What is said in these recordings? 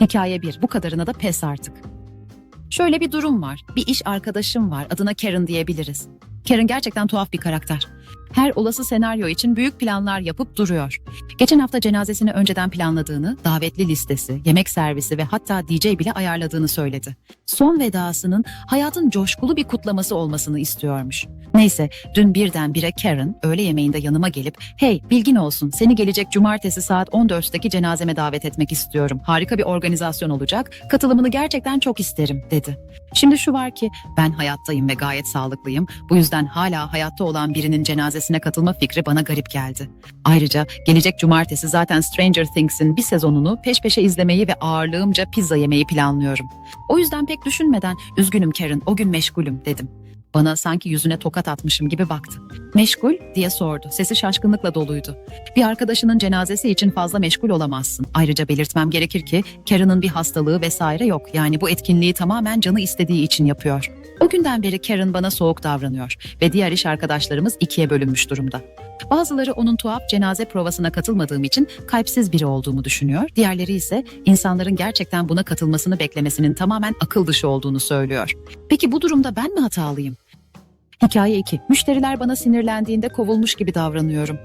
Hikaye 1. Bu kadarına da pes artık. Şöyle bir durum var. Bir iş arkadaşım var. Adına Karen diyebiliriz. Karen gerçekten tuhaf bir karakter. Her olası senaryo için büyük planlar yapıp duruyor. Geçen hafta cenazesini önceden planladığını, davetli listesi, yemek servisi ve hatta DJ bile ayarladığını söyledi. Son vedasının hayatın coşkulu bir kutlaması olmasını istiyormuş. Neyse, dün birdenbire Karen öğle yemeğinde yanıma gelip "Hey, bilgin olsun. Seni gelecek cumartesi saat 14'teki cenazeme davet etmek istiyorum. Harika bir organizasyon olacak. Katılımını gerçekten çok isterim." dedi. Şimdi şu var ki ben hayattayım ve gayet sağlıklıyım. Bu yüzden hala hayatta olan birinin cenazesine katılma fikri bana garip geldi. Ayrıca gelecek cumartesi zaten Stranger Things'in bir sezonunu peş peşe izlemeyi ve ağırlığımca pizza yemeyi planlıyorum. O yüzden pek düşünmeden üzgünüm Karen o gün meşgulüm dedim. Bana sanki yüzüne tokat atmışım gibi baktı. Meşgul diye sordu. Sesi şaşkınlıkla doluydu. Bir arkadaşının cenazesi için fazla meşgul olamazsın. Ayrıca belirtmem gerekir ki Karen'ın bir hastalığı vesaire yok. Yani bu etkinliği tamamen canı istediği için yapıyor. O günden beri Karen bana soğuk davranıyor ve diğer iş arkadaşlarımız ikiye bölünmüş durumda. Bazıları onun tuhaf cenaze provasına katılmadığım için kalpsiz biri olduğumu düşünüyor. Diğerleri ise insanların gerçekten buna katılmasını beklemesinin tamamen akıl dışı olduğunu söylüyor. Peki bu durumda ben mi hatalıyım? Hikaye 2. Müşteriler bana sinirlendiğinde kovulmuş gibi davranıyorum.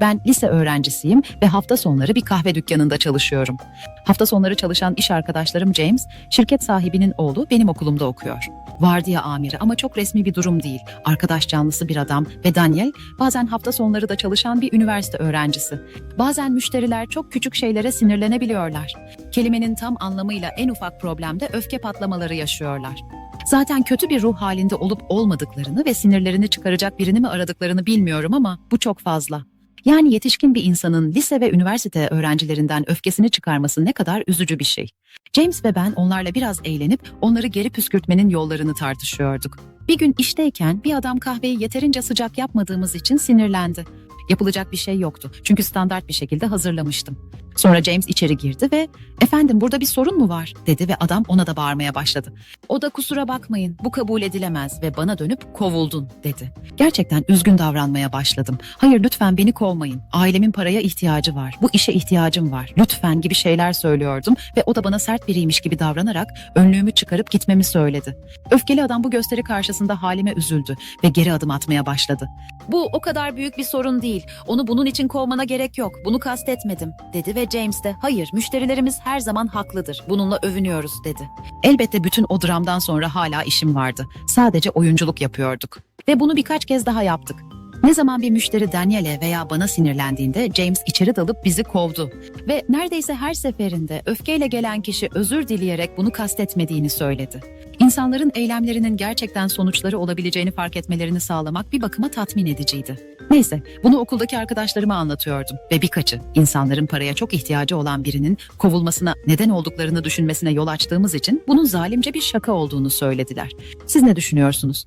Ben lise öğrencisiyim ve hafta sonları bir kahve dükkanında çalışıyorum. Hafta sonları çalışan iş arkadaşlarım James, şirket sahibinin oğlu benim okulumda okuyor. Vardiya amiri ama çok resmi bir durum değil. Arkadaş canlısı bir adam ve Daniel bazen hafta sonları da çalışan bir üniversite öğrencisi. Bazen müşteriler çok küçük şeylere sinirlenebiliyorlar. Kelimenin tam anlamıyla en ufak problemde öfke patlamaları yaşıyorlar. Zaten kötü bir ruh halinde olup olmadıklarını ve sinirlerini çıkaracak birini mi aradıklarını bilmiyorum ama bu çok fazla. Yani yetişkin bir insanın lise ve üniversite öğrencilerinden öfkesini çıkarması ne kadar üzücü bir şey. James ve ben onlarla biraz eğlenip onları geri püskürtmenin yollarını tartışıyorduk. Bir gün işteyken bir adam kahveyi yeterince sıcak yapmadığımız için sinirlendi. Yapılacak bir şey yoktu çünkü standart bir şekilde hazırlamıştım. Sonra James içeri girdi ve "Efendim burada bir sorun mu var?" dedi ve adam ona da bağırmaya başladı. O da kusura bakmayın bu kabul edilemez ve bana dönüp kovuldun dedi. Gerçekten üzgün davranmaya başladım. Hayır lütfen beni kovmayın. Ailemin paraya ihtiyacı var. Bu işe ihtiyacım var. Lütfen gibi şeyler söylüyordum ve o da bana sert biriymiş gibi davranarak önlüğümü çıkarıp gitmemi söyledi. Öfkeli adam bu gösteri karşısında halime üzüldü ve geri adım atmaya başladı. Bu o kadar büyük bir sorun değil. Onu bunun için kovmana gerek yok. Bunu kastetmedim dedi ve James de hayır müşterilerimiz her zaman haklıdır. Bununla övünüyoruz dedi. Elbette bütün o dramdan sonra hala işim vardı. Sadece oyunculuk yapıyorduk. Ve bunu birkaç kez daha yaptık. Ne zaman bir müşteri Daniel'e veya bana sinirlendiğinde James içeri dalıp bizi kovdu. Ve neredeyse her seferinde öfkeyle gelen kişi özür dileyerek bunu kastetmediğini söyledi. İnsanların eylemlerinin gerçekten sonuçları olabileceğini fark etmelerini sağlamak bir bakıma tatmin ediciydi. Neyse, bunu okuldaki arkadaşlarıma anlatıyordum ve birkaçı insanların paraya çok ihtiyacı olan birinin kovulmasına neden olduklarını düşünmesine yol açtığımız için bunun zalimce bir şaka olduğunu söylediler. Siz ne düşünüyorsunuz?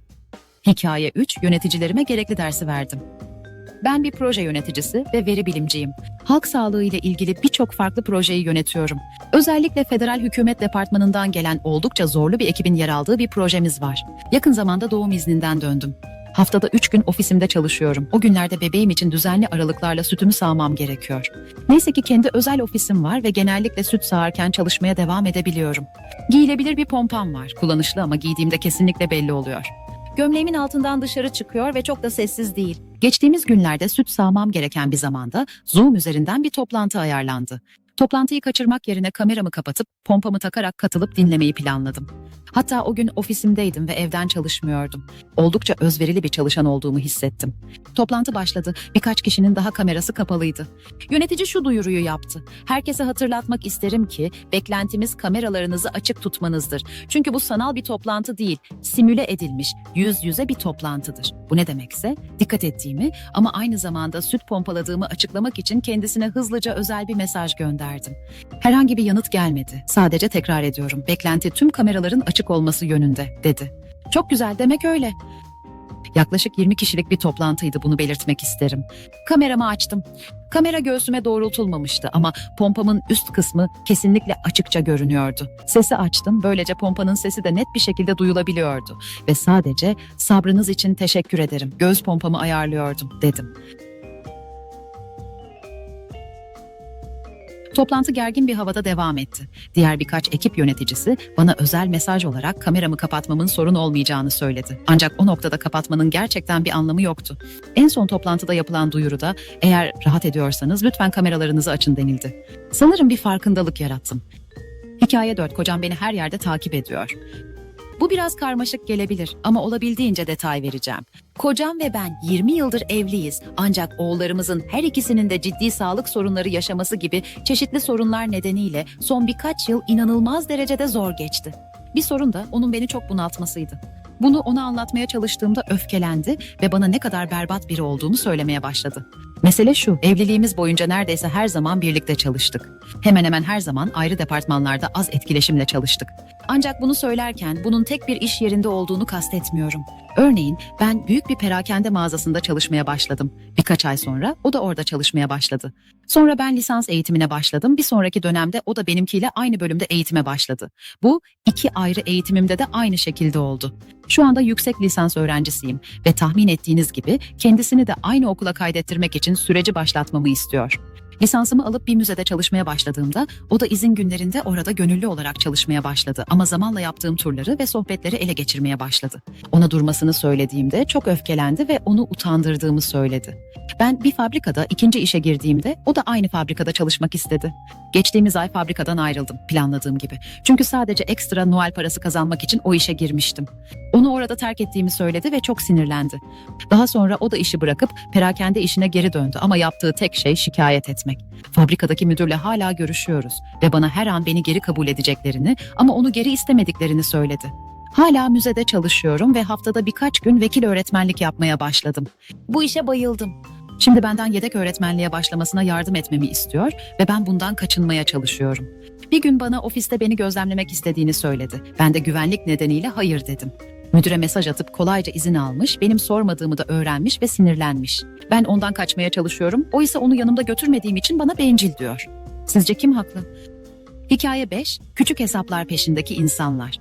Hikaye 3 yöneticilerime gerekli dersi verdim. Ben bir proje yöneticisi ve veri bilimciyim. Halk sağlığı ile ilgili birçok farklı projeyi yönetiyorum. Özellikle federal hükümet departmanından gelen oldukça zorlu bir ekibin yer aldığı bir projemiz var. Yakın zamanda doğum izninden döndüm. Haftada 3 gün ofisimde çalışıyorum. O günlerde bebeğim için düzenli aralıklarla sütümü sağmam gerekiyor. Neyse ki kendi özel ofisim var ve genellikle süt sağarken çalışmaya devam edebiliyorum. Giyilebilir bir pompam var. Kullanışlı ama giydiğimde kesinlikle belli oluyor. Gömleğimin altından dışarı çıkıyor ve çok da sessiz değil. Geçtiğimiz günlerde süt sağmam gereken bir zamanda Zoom üzerinden bir toplantı ayarlandı. Toplantıyı kaçırmak yerine kameramı kapatıp pompamı takarak katılıp dinlemeyi planladım. Hatta o gün ofisimdeydim ve evden çalışmıyordum. Oldukça özverili bir çalışan olduğumu hissettim. Toplantı başladı. Birkaç kişinin daha kamerası kapalıydı. Yönetici şu duyuruyu yaptı. Herkese hatırlatmak isterim ki beklentimiz kameralarınızı açık tutmanızdır. Çünkü bu sanal bir toplantı değil, simüle edilmiş, yüz yüze bir toplantıdır. Bu ne demekse dikkat ettiğimi ama aynı zamanda süt pompaladığımı açıklamak için kendisine hızlıca özel bir mesaj gönderdim. Herhangi bir yanıt gelmedi. Sadece tekrar ediyorum. Beklenti tüm kameraların açık olması yönünde, dedi. Çok güzel, demek öyle. Yaklaşık 20 kişilik bir toplantıydı bunu belirtmek isterim. Kameramı açtım. Kamera göğsüme doğrultulmamıştı ama pompamın üst kısmı kesinlikle açıkça görünüyordu. Sesi açtım, böylece pompanın sesi de net bir şekilde duyulabiliyordu. Ve sadece sabrınız için teşekkür ederim, göz pompamı ayarlıyordum, dedim. Toplantı gergin bir havada devam etti. Diğer birkaç ekip yöneticisi bana özel mesaj olarak kameramı kapatmamın sorun olmayacağını söyledi. Ancak o noktada kapatmanın gerçekten bir anlamı yoktu. En son toplantıda yapılan duyuruda eğer rahat ediyorsanız lütfen kameralarınızı açın denildi. Sanırım bir farkındalık yarattım. Hikaye 4. Kocam beni her yerde takip ediyor. Bu biraz karmaşık gelebilir ama olabildiğince detay vereceğim. Kocam ve ben 20 yıldır evliyiz ancak oğullarımızın her ikisinin de ciddi sağlık sorunları yaşaması gibi çeşitli sorunlar nedeniyle son birkaç yıl inanılmaz derecede zor geçti. Bir sorun da onun beni çok bunaltmasıydı. Bunu ona anlatmaya çalıştığımda öfkelendi ve bana ne kadar berbat biri olduğumu söylemeye başladı. Mesele şu, evliliğimiz boyunca neredeyse her zaman birlikte çalıştık. Hemen hemen her zaman ayrı departmanlarda az etkileşimle çalıştık. Ancak bunu söylerken bunun tek bir iş yerinde olduğunu kastetmiyorum. Örneğin ben büyük bir perakende mağazasında çalışmaya başladım. Birkaç ay sonra o da orada çalışmaya başladı. Sonra ben lisans eğitimine başladım. Bir sonraki dönemde o da benimkiyle aynı bölümde eğitime başladı. Bu iki ayrı eğitimimde de aynı şekilde oldu. Şu anda yüksek lisans öğrencisiyim ve tahmin ettiğiniz gibi kendisini de aynı okula kaydettirmek için süreci başlatmamı istiyor. Lisansımı alıp bir müzede çalışmaya başladığımda o da izin günlerinde orada gönüllü olarak çalışmaya başladı ama zamanla yaptığım turları ve sohbetleri ele geçirmeye başladı. Ona durmasını söylediğimde çok öfkelendi ve onu utandırdığımı söyledi. Ben bir fabrikada ikinci işe girdiğimde o da aynı fabrikada çalışmak istedi. Geçtiğimiz ay fabrikadan ayrıldım planladığım gibi. Çünkü sadece ekstra Noel parası kazanmak için o işe girmiştim. Onu orada terk ettiğimi söyledi ve çok sinirlendi. Daha sonra o da işi bırakıp perakende işine geri döndü ama yaptığı tek şey şikayet etmek. Fabrikadaki müdürle hala görüşüyoruz ve bana her an beni geri kabul edeceklerini ama onu geri istemediklerini söyledi. Hala müzede çalışıyorum ve haftada birkaç gün vekil öğretmenlik yapmaya başladım. Bu işe bayıldım. Şimdi benden yedek öğretmenliğe başlamasına yardım etmemi istiyor ve ben bundan kaçınmaya çalışıyorum. Bir gün bana ofiste beni gözlemlemek istediğini söyledi. Ben de güvenlik nedeniyle hayır dedim. Müdüre mesaj atıp kolayca izin almış, benim sormadığımı da öğrenmiş ve sinirlenmiş. Ben ondan kaçmaya çalışıyorum, o ise onu yanımda götürmediğim için bana bencil diyor. Sizce kim haklı? Hikaye 5, küçük hesaplar peşindeki insanlar.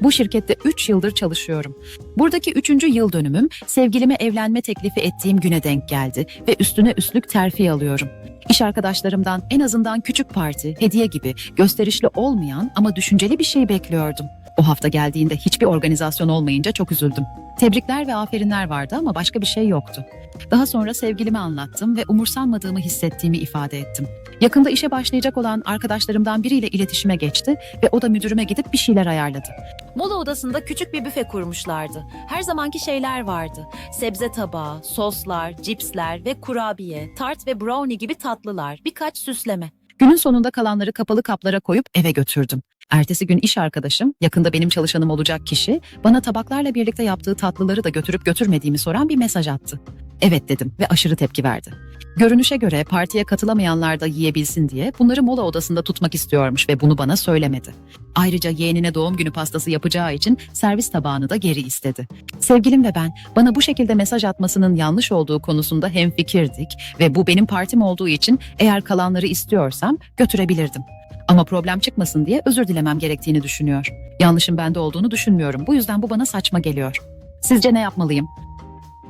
Bu şirkette 3 yıldır çalışıyorum. Buradaki 3. yıl dönümüm sevgilime evlenme teklifi ettiğim güne denk geldi ve üstüne üstlük terfi alıyorum. İş arkadaşlarımdan en azından küçük parti, hediye gibi gösterişli olmayan ama düşünceli bir şey bekliyordum. O hafta geldiğinde hiçbir organizasyon olmayınca çok üzüldüm. Tebrikler ve aferinler vardı ama başka bir şey yoktu. Daha sonra sevgilime anlattım ve umursanmadığımı hissettiğimi ifade ettim. Yakında işe başlayacak olan arkadaşlarımdan biriyle iletişime geçti ve o da müdürüme gidip bir şeyler ayarladı. Mola odasında küçük bir büfe kurmuşlardı. Her zamanki şeyler vardı. Sebze tabağı, soslar, cipsler ve kurabiye, tart ve brownie gibi tatlılar, birkaç süsleme. Günün sonunda kalanları kapalı kaplara koyup eve götürdüm. Ertesi gün iş arkadaşım, yakında benim çalışanım olacak kişi, bana tabaklarla birlikte yaptığı tatlıları da götürüp götürmediğimi soran bir mesaj attı. Evet dedim ve aşırı tepki verdi. Görünüşe göre partiye katılamayanlar da yiyebilsin diye bunları mola odasında tutmak istiyormuş ve bunu bana söylemedi. Ayrıca yeğenine doğum günü pastası yapacağı için servis tabağını da geri istedi. Sevgilim ve ben bana bu şekilde mesaj atmasının yanlış olduğu konusunda hemfikirdik ve bu benim partim olduğu için eğer kalanları istiyorsam götürebilirdim. Ama problem çıkmasın diye özür dilemem gerektiğini düşünüyor. Yanlışın bende olduğunu düşünmüyorum. Bu yüzden bu bana saçma geliyor. Sizce ne yapmalıyım?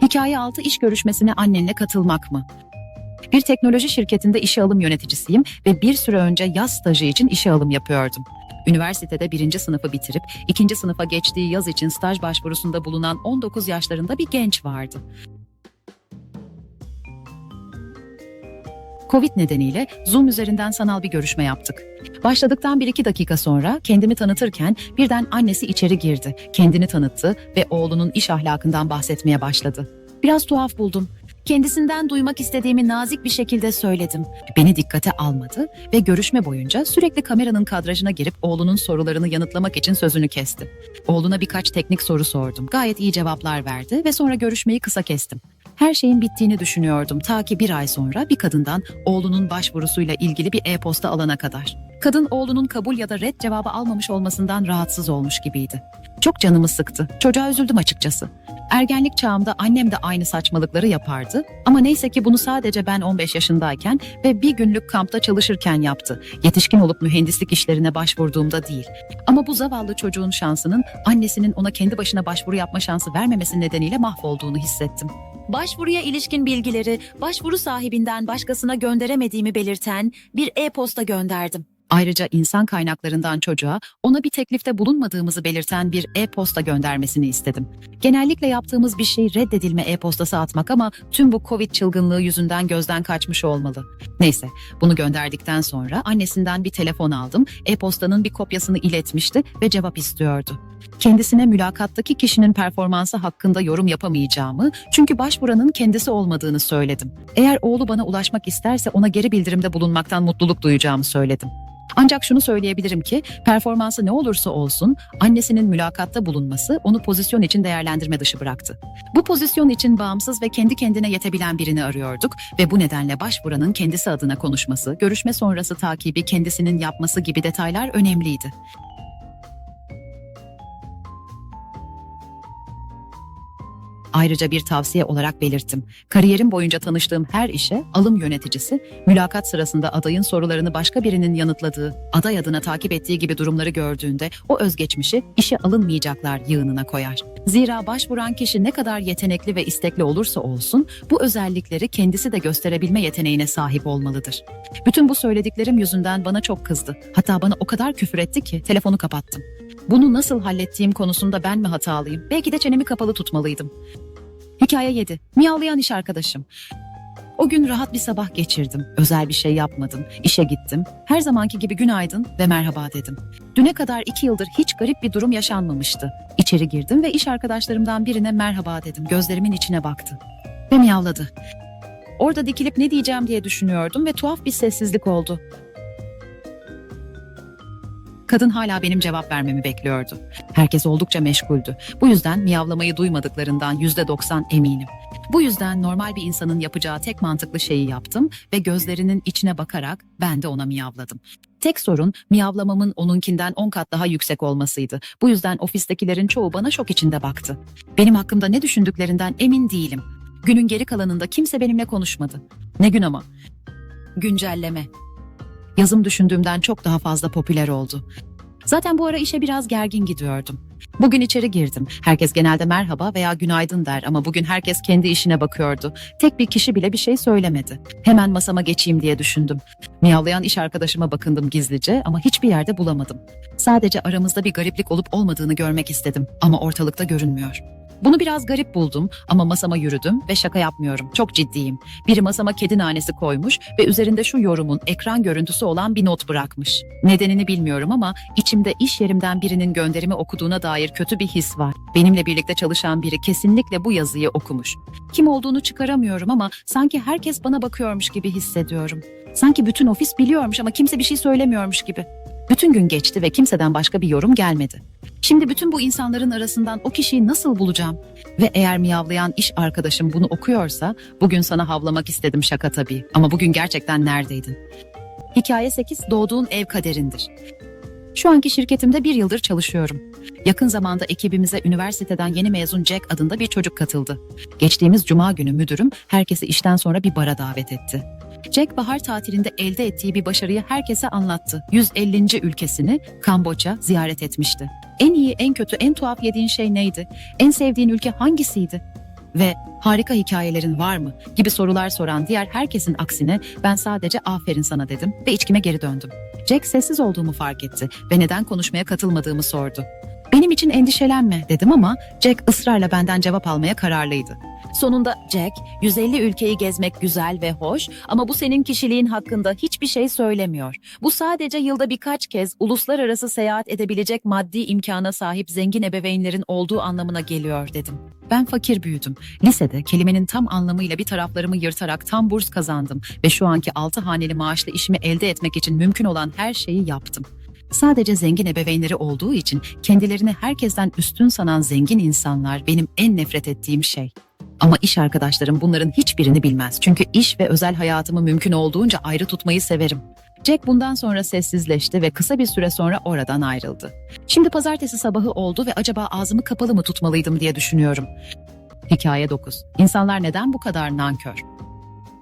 Hikaye 6 iş görüşmesine annenle katılmak mı? Bir teknoloji şirketinde işe alım yöneticisiyim ve bir süre önce yaz stajı için işe alım yapıyordum. Üniversitede birinci sınıfı bitirip ikinci sınıfa geçtiği yaz için staj başvurusunda bulunan 19 yaşlarında bir genç vardı. Covid nedeniyle Zoom üzerinden sanal bir görüşme yaptık. Başladıktan bir iki dakika sonra kendimi tanıtırken birden annesi içeri girdi, kendini tanıttı ve oğlunun iş ahlakından bahsetmeye başladı. Biraz tuhaf buldum. Kendisinden duymak istediğimi nazik bir şekilde söyledim. Beni dikkate almadı ve görüşme boyunca sürekli kameranın kadrajına girip oğlunun sorularını yanıtlamak için sözünü kesti. Oğluna birkaç teknik soru sordum. Gayet iyi cevaplar verdi ve sonra görüşmeyi kısa kestim. Her şeyin bittiğini düşünüyordum ta ki bir ay sonra bir kadından oğlunun başvurusuyla ilgili bir e-posta alana kadar. Kadın oğlunun kabul ya da red cevabı almamış olmasından rahatsız olmuş gibiydi. Çok canımı sıktı. Çocuğa üzüldüm açıkçası. Ergenlik çağımda annem de aynı saçmalıkları yapardı ama neyse ki bunu sadece ben 15 yaşındayken ve bir günlük kampta çalışırken yaptı. Yetişkin olup mühendislik işlerine başvurduğumda değil. Ama bu zavallı çocuğun şansının annesinin ona kendi başına başvuru yapma şansı vermemesi nedeniyle mahvolduğunu hissettim. Başvuruya ilişkin bilgileri başvuru sahibinden başkasına gönderemediğimi belirten bir e-posta gönderdim. Ayrıca insan kaynaklarından çocuğa ona bir teklifte bulunmadığımızı belirten bir e-posta göndermesini istedim. Genellikle yaptığımız bir şey reddedilme e-postası atmak ama tüm bu Covid çılgınlığı yüzünden gözden kaçmış olmalı. Neyse, bunu gönderdikten sonra annesinden bir telefon aldım. E-postanın bir kopyasını iletmişti ve cevap istiyordu. Kendisine mülakattaki kişinin performansı hakkında yorum yapamayacağımı, çünkü başvuranın kendisi olmadığını söyledim. Eğer oğlu bana ulaşmak isterse ona geri bildirimde bulunmaktan mutluluk duyacağımı söyledim. Ancak şunu söyleyebilirim ki performansı ne olursa olsun annesinin mülakatta bulunması onu pozisyon için değerlendirme dışı bıraktı. Bu pozisyon için bağımsız ve kendi kendine yetebilen birini arıyorduk ve bu nedenle başvuranın kendisi adına konuşması, görüşme sonrası takibi kendisinin yapması gibi detaylar önemliydi. Ayrıca bir tavsiye olarak belirttim. Kariyerim boyunca tanıştığım her işe alım yöneticisi, mülakat sırasında adayın sorularını başka birinin yanıtladığı, aday adına takip ettiği gibi durumları gördüğünde o özgeçmişi işe alınmayacaklar yığınına koyar. Zira başvuran kişi ne kadar yetenekli ve istekli olursa olsun bu özellikleri kendisi de gösterebilme yeteneğine sahip olmalıdır. Bütün bu söylediklerim yüzünden bana çok kızdı. Hatta bana o kadar küfür etti ki telefonu kapattım. Bunu nasıl hallettiğim konusunda ben mi hatalıyım? Belki de çenemi kapalı tutmalıydım. Hikaye 7. Miyavlayan iş arkadaşım. O gün rahat bir sabah geçirdim. Özel bir şey yapmadım. İşe gittim. Her zamanki gibi günaydın ve merhaba dedim. Düne kadar iki yıldır hiç garip bir durum yaşanmamıştı. İçeri girdim ve iş arkadaşlarımdan birine merhaba dedim. Gözlerimin içine baktı. Ve miyavladı. Orada dikilip ne diyeceğim diye düşünüyordum ve tuhaf bir sessizlik oldu. Kadın hala benim cevap vermemi bekliyordu. Herkes oldukça meşguldü. Bu yüzden miyavlamayı duymadıklarından yüzde doksan eminim. Bu yüzden normal bir insanın yapacağı tek mantıklı şeyi yaptım ve gözlerinin içine bakarak ben de ona miyavladım. Tek sorun miyavlamamın onunkinden 10 kat daha yüksek olmasıydı. Bu yüzden ofistekilerin çoğu bana şok içinde baktı. Benim hakkımda ne düşündüklerinden emin değilim. Günün geri kalanında kimse benimle konuşmadı. Ne gün ama? Güncelleme. Yazım düşündüğümden çok daha fazla popüler oldu. Zaten bu ara işe biraz gergin gidiyordum. Bugün içeri girdim. Herkes genelde merhaba veya günaydın der ama bugün herkes kendi işine bakıyordu. Tek bir kişi bile bir şey söylemedi. Hemen masama geçeyim diye düşündüm. Miyavlayan iş arkadaşıma bakındım gizlice ama hiçbir yerde bulamadım. Sadece aramızda bir gariplik olup olmadığını görmek istedim ama ortalıkta görünmüyor. Bunu biraz garip buldum ama masama yürüdüm ve şaka yapmıyorum. Çok ciddiyim. Biri masama kedi nanesi koymuş ve üzerinde şu yorumun ekran görüntüsü olan bir not bırakmış. Nedenini bilmiyorum ama içimde iş yerimden birinin gönderimi okuduğuna dair kötü bir his var. Benimle birlikte çalışan biri kesinlikle bu yazıyı okumuş. Kim olduğunu çıkaramıyorum ama sanki herkes bana bakıyormuş gibi hissediyorum. Sanki bütün ofis biliyormuş ama kimse bir şey söylemiyormuş gibi. Bütün gün geçti ve kimseden başka bir yorum gelmedi. Şimdi bütün bu insanların arasından o kişiyi nasıl bulacağım? Ve eğer miyavlayan iş arkadaşım bunu okuyorsa bugün sana havlamak istedim şaka tabii. Ama bugün gerçekten neredeydin? Hikaye 8 doğduğun ev kaderindir. Şu anki şirketimde bir yıldır çalışıyorum. Yakın zamanda ekibimize üniversiteden yeni mezun Jack adında bir çocuk katıldı. Geçtiğimiz cuma günü müdürüm herkesi işten sonra bir bara davet etti. Jack bahar tatilinde elde ettiği bir başarıyı herkese anlattı. 150. ülkesini Kamboçya ziyaret etmişti. En iyi, en kötü, en tuhaf yediğin şey neydi? En sevdiğin ülke hangisiydi? Ve harika hikayelerin var mı? gibi sorular soran diğer herkesin aksine ben sadece aferin sana dedim ve içkime geri döndüm. Jack sessiz olduğumu fark etti ve neden konuşmaya katılmadığımı sordu. Benim için endişelenme dedim ama Jack ısrarla benden cevap almaya kararlıydı. Sonunda Jack, 150 ülkeyi gezmek güzel ve hoş ama bu senin kişiliğin hakkında hiçbir şey söylemiyor. Bu sadece yılda birkaç kez uluslararası seyahat edebilecek maddi imkana sahip zengin ebeveynlerin olduğu anlamına geliyor dedim. Ben fakir büyüdüm. Lisede kelimenin tam anlamıyla bir taraflarımı yırtarak tam burs kazandım ve şu anki 6 haneli maaşlı işimi elde etmek için mümkün olan her şeyi yaptım. Sadece zengin ebeveynleri olduğu için kendilerini herkesten üstün sanan zengin insanlar benim en nefret ettiğim şey. Ama iş arkadaşlarım bunların hiçbirini bilmez. Çünkü iş ve özel hayatımı mümkün olduğunca ayrı tutmayı severim. Jack bundan sonra sessizleşti ve kısa bir süre sonra oradan ayrıldı. Şimdi pazartesi sabahı oldu ve acaba ağzımı kapalı mı tutmalıydım diye düşünüyorum. Hikaye 9. İnsanlar neden bu kadar nankör?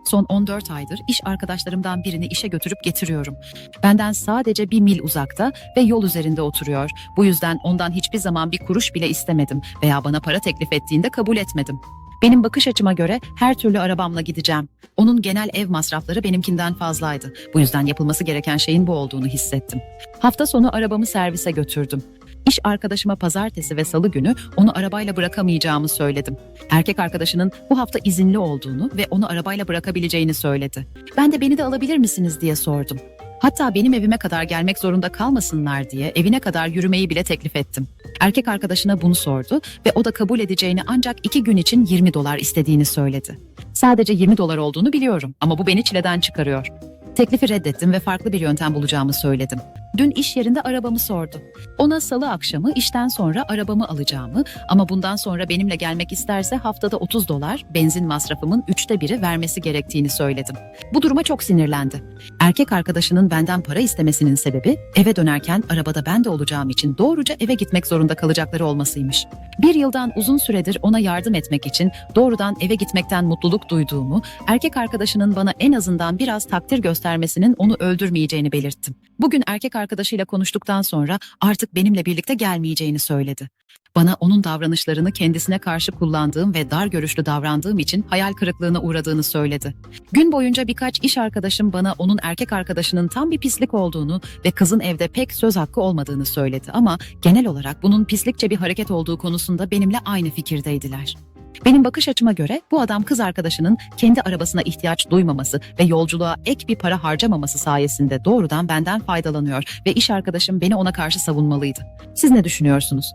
Son 14 aydır iş arkadaşlarımdan birini işe götürüp getiriyorum. Benden sadece bir mil uzakta ve yol üzerinde oturuyor. Bu yüzden ondan hiçbir zaman bir kuruş bile istemedim veya bana para teklif ettiğinde kabul etmedim. Benim bakış açıma göre her türlü arabamla gideceğim. Onun genel ev masrafları benimkinden fazlaydı. Bu yüzden yapılması gereken şeyin bu olduğunu hissettim. Hafta sonu arabamı servise götürdüm. İş arkadaşıma pazartesi ve salı günü onu arabayla bırakamayacağımı söyledim. Erkek arkadaşının bu hafta izinli olduğunu ve onu arabayla bırakabileceğini söyledi. Ben de beni de alabilir misiniz diye sordum. Hatta benim evime kadar gelmek zorunda kalmasınlar diye evine kadar yürümeyi bile teklif ettim. Erkek arkadaşına bunu sordu ve o da kabul edeceğini ancak iki gün için 20 dolar istediğini söyledi. Sadece 20 dolar olduğunu biliyorum ama bu beni çileden çıkarıyor. Teklifi reddettim ve farklı bir yöntem bulacağımı söyledim. Dün iş yerinde arabamı sordu. Ona salı akşamı işten sonra arabamı alacağımı ama bundan sonra benimle gelmek isterse haftada 30 dolar benzin masrafımın üçte biri vermesi gerektiğini söyledim. Bu duruma çok sinirlendi. Erkek arkadaşının benden para istemesinin sebebi eve dönerken arabada ben de olacağım için doğruca eve gitmek zorunda kalacakları olmasıymış. Bir yıldan uzun süredir ona yardım etmek için doğrudan eve gitmekten mutluluk duyduğumu, erkek arkadaşının bana en azından biraz takdir göstermesinin onu öldürmeyeceğini belirttim. Bugün erkek arkadaşıyla konuştuktan sonra artık benimle birlikte gelmeyeceğini söyledi. Bana onun davranışlarını kendisine karşı kullandığım ve dar görüşlü davrandığım için hayal kırıklığına uğradığını söyledi. Gün boyunca birkaç iş arkadaşım bana onun erkek arkadaşının tam bir pislik olduğunu ve kızın evde pek söz hakkı olmadığını söyledi ama genel olarak bunun pislikçe bir hareket olduğu konusunda benimle aynı fikirdeydiler. Benim bakış açıma göre bu adam kız arkadaşının kendi arabasına ihtiyaç duymaması ve yolculuğa ek bir para harcamaması sayesinde doğrudan benden faydalanıyor ve iş arkadaşım beni ona karşı savunmalıydı. Siz ne düşünüyorsunuz?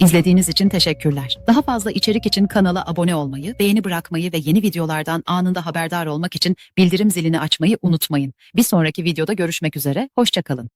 İzlediğiniz için teşekkürler. Daha fazla içerik için kanala abone olmayı, beğeni bırakmayı ve yeni videolardan anında haberdar olmak için bildirim zilini açmayı unutmayın. Bir sonraki videoda görüşmek üzere, hoşçakalın.